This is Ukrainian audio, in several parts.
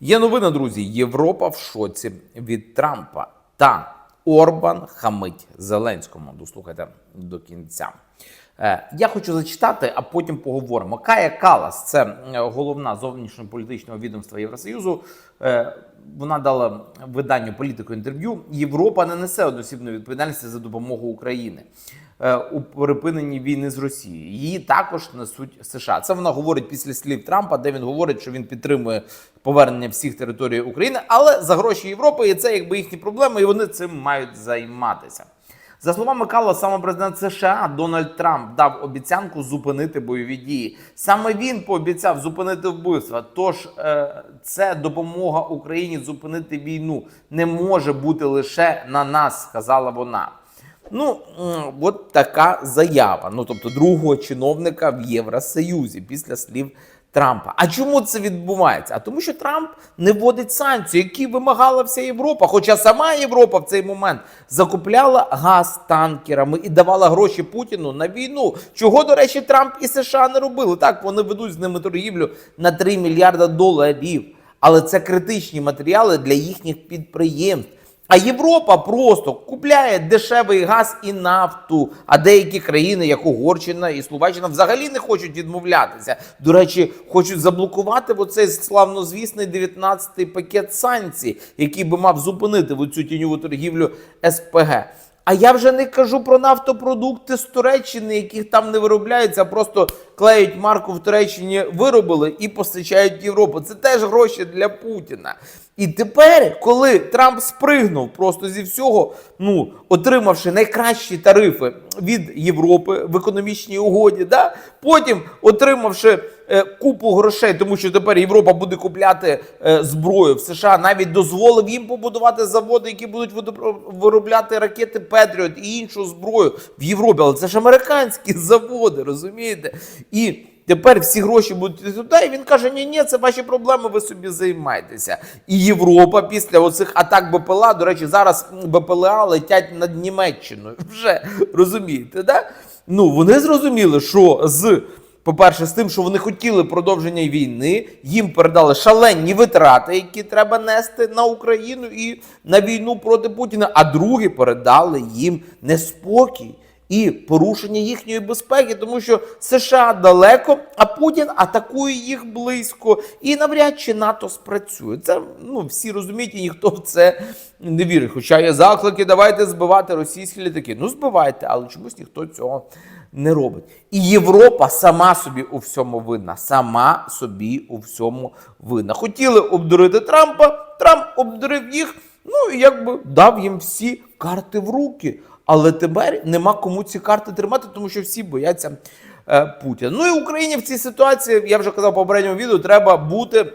Є новина, друзі. Європа в шоці від Трампа та Орбан хамить Зеленському. Дослухайте до кінця. Е, Я хочу зачитати, а потім поговоримо. Кая Калас, це е, головна зовнішньополітичного відомства Євросоюзу. Е, Вона дала виданню політику інтерв'ю. Європа не несе одноосібної відповідальності за допомогу України у припиненні війни з Росією. Її також несуть США. Це вона говорить після слів Трампа, де він говорить, що він підтримує повернення всіх територій України, але за гроші Європи, і це якби їхні проблеми, і вони цим мають займатися. За словами Калла, саме президент США Дональд Трамп дав обіцянку зупинити бойові дії. Саме він пообіцяв зупинити вбивства. Тож е, це допомога Україні зупинити війну не може бути лише на нас, сказала вона. Ну, от така заява. Ну, тобто, другого чиновника в Євросоюзі після слів Трампа. А чому це відбувається? А тому, що Трамп не вводить санкції, які вимагала вся Європа. Хоча сама Європа в цей момент закупляла газ танкерами і давала гроші Путіну на війну. Чого, до речі, Трамп і США не робили. Так, вони ведуть з ними торгівлю на 3 мільярда доларів. Але це критичні матеріали для їхніх підприємств. А Європа просто купляє дешевий газ і нафту. А деякі країни, як Угорщина і Словаччина, взагалі не хочуть відмовлятися. До речі, хочуть заблокувати оцей славнозвісний 19-й пакет санкцій, який би мав зупинити цю тіньову торгівлю СПГ. А я вже не кажу про нафтопродукти з Туреччини, яких там не виробляються, а просто клеють марку в Туреччині, виробили і постачають в Європу. Це теж гроші для Путіна. І тепер, коли Трамп спригнув просто зі всього, ну отримавши найкращі тарифи від Європи в економічній угоді, да? потім отримавши купу грошей, тому що тепер Європа буде купляти е, зброю в США, навіть дозволив їм побудувати заводи, які будуть виробляти ракети Петріот і іншу зброю в Європі. Але це ж американські заводи, розумієте? І Тепер всі гроші будуть туди, і він каже: ні, ні, це ваші проблеми, ви собі займайтеся. І Європа після оцих атак БПЛА, до речі, зараз БПЛА летять над Німеччиною. Вже розумієте, да? Ну вони зрозуміли, що з. По-перше, з тим, що вони хотіли продовження війни, їм передали шалені витрати, які треба нести на Україну і на війну проти Путіна. А другі передали їм неспокій і порушення їхньої безпеки, тому що США далеко, а Путін атакує їх близько, і навряд чи НАТО спрацює. Це ну всі розуміють, і ніхто в це не вірить. Хоча є заклики, давайте збивати російські літаки. Ну збивайте, але чомусь ніхто цього не робить. І Європа сама собі у всьому винна. Сама собі у всьому винна. Хотіли обдурити Трампа, Трамп обдурив їх. Ну і якби дав їм всі карти в руки. Але тепер нема кому ці карти тримати, тому що всі бояться е, Путіна. Ну і Україні в цій ситуації, я вже казав по попередньому відео, треба бути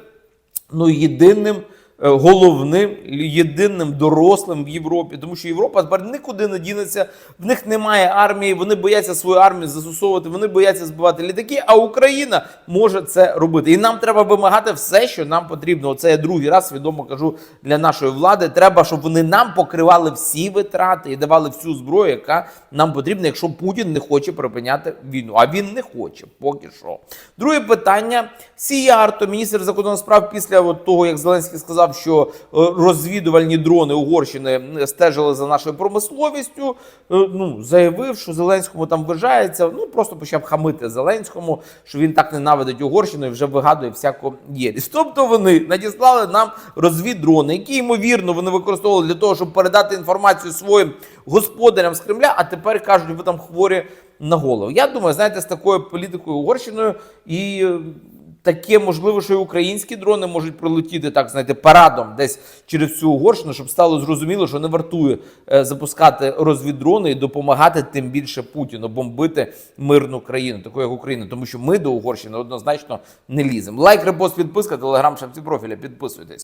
ну, єдиним. Е, Головним єдиним дорослим в Європі, тому що Європа тепер нікуди не дінеться, в них немає армії, вони бояться свою армію застосовувати, вони бояться збивати літаки. А Україна може це робити. І нам треба вимагати все, що нам потрібно. Оце я другий раз свідомо кажу для нашої влади. Треба, щоб вони нам покривали всі витрати і давали всю зброю, яка нам потрібна, якщо Путін не хоче припиняти війну. А він не хоче, поки що. Друге питання: Сіярто, міністр закордонних справ, після того, як Зеленський сказав, що е, розвідувальні дрони Угорщини стежили за нашою промисловістю. е, Ну заявив, що Зеленському там вважається. Ну просто почав хамити Зеленському, що він так ненавидить Угорщину і вже вигадує всяку єрість. Тобто вони надіслали нам розвіддрони, які ймовірно вони використовували для того, щоб передати інформацію своїм господарям з Кремля. А тепер кажуть, ви там хворі на голову. Я думаю, знаєте, з такою політикою Угорщиною і. Таке можливо, що і українські дрони можуть прилетіти так, знаєте, парадом десь через всю Угорщину, щоб стало зрозуміло, що не вартує е, запускати розвіддрони і допомагати тим більше Путіну бомбити мирну країну, таку як Україна, тому що ми до Угорщини однозначно не ліземо. Лайк, репост, підписка, телеграм, шапці профіля. Підписуйтесь.